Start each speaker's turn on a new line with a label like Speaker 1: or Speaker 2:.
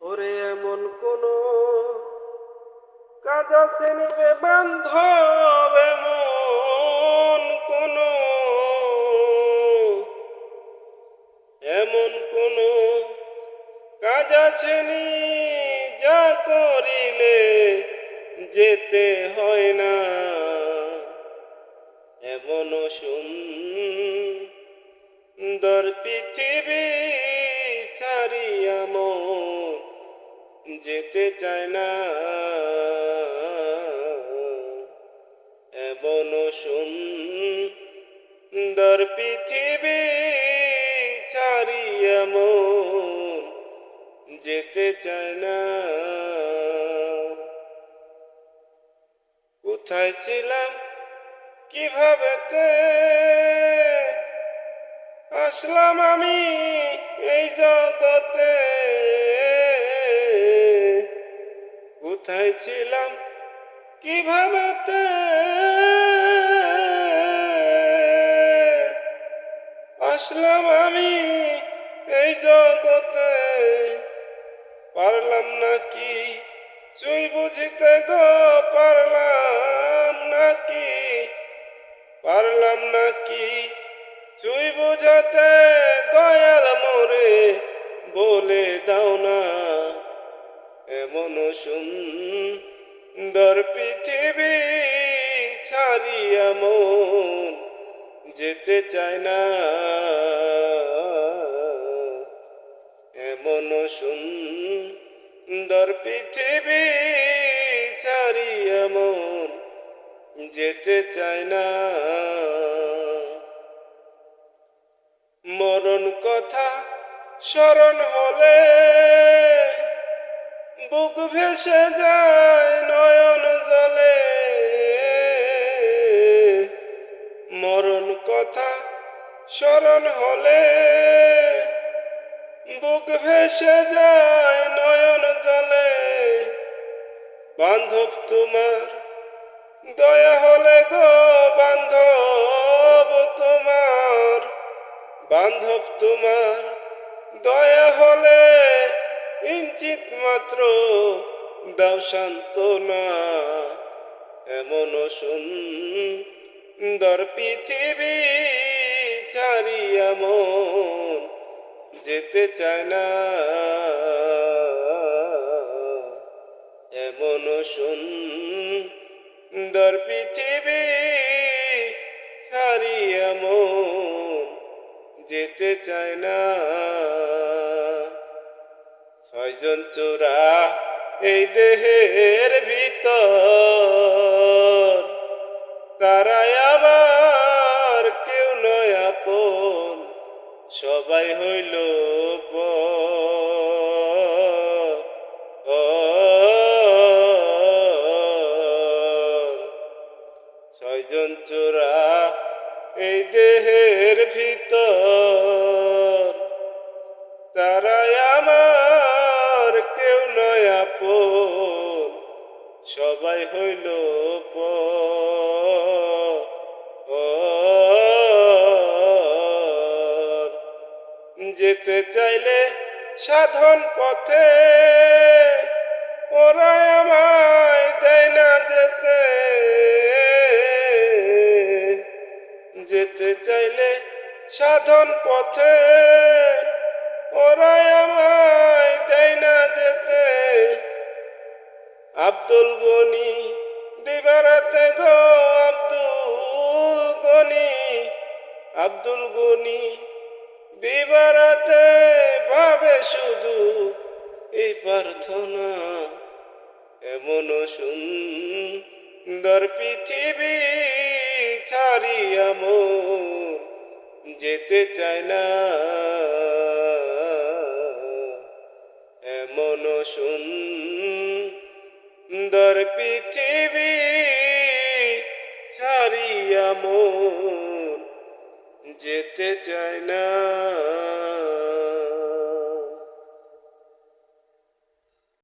Speaker 1: ওরে এমন কোন কাজ আছে বান্ধব, এমন কোন? এমন কোন কাজ আছে নি? যা করিলে যেতে হয় না। এমন সুন্দর পৃথিবী ছাড়িয়া মন যেতে চায় না। এমন সুন্দর পৃথিবী ছাড়িয়া মন যেতে চায় না। কোথায় ছিলাম, কীভাবে আসলাম আমি এই জগতে? কোথায় ছিলাম? কীভাবে আসলাম আমি এই জগতে। পারলাম না কি? চুই বুঝিতে গো, পারলাম না কি? পারলাম না কি? চুই বুঝাতে দয়াল মোরে বলে দাও না। এমন সুন্দর পৃথিবী ছাড়িয়া মন, যেতে চায় না। এমন সুন্দর পৃথিবী ছাড়িয়া মন, যেতে চায় না। মরণ কথা স্মরণ হলে বুক ভেসে যায় নয়ন জলে। মরণ কথা স্মরণ হলে বুক ভেসে যায় নয়ন জলে। বান্ধব তোমার দয়া হলে গো বান্ধব তোমার। বান্ধব তোমার দয়া হলে ইঞ্চিত মাত্র, দাও সান্ত্বনা এমন সুন্দর পৃথিবী ছাড়িয়া মন যেতে চায় না। এমন সুন্দর পৃথিবী ছাড়িয়া মন যেতে চায় না। ছয়জন চোরা এই দেহের ভিতর তারাই আমার কেউ নয় আপন, সবাই হইল। ছয়জন চোরা এই দেহের ভিতর কেউ আপন সবাই হইল। যেতে চাইলে সাধন পথে ওরা আমায় দেয় না যেতে যেতে চাইলে সাধন পথে ওরা আমায় দেয় না যেতে আব্দুল গনি, দিবারাতে গো আব্দুল গনি আব্দুল গনি, দিবারাতে ভাবে শুধু এই প্রার্থনা। এমন সুন্দর পৃথিবী ছাড়িয়া মন যেতে চায় না। এমন সুন্দর পৃথিবী ছাড়িয়া মন যেতে চায় না।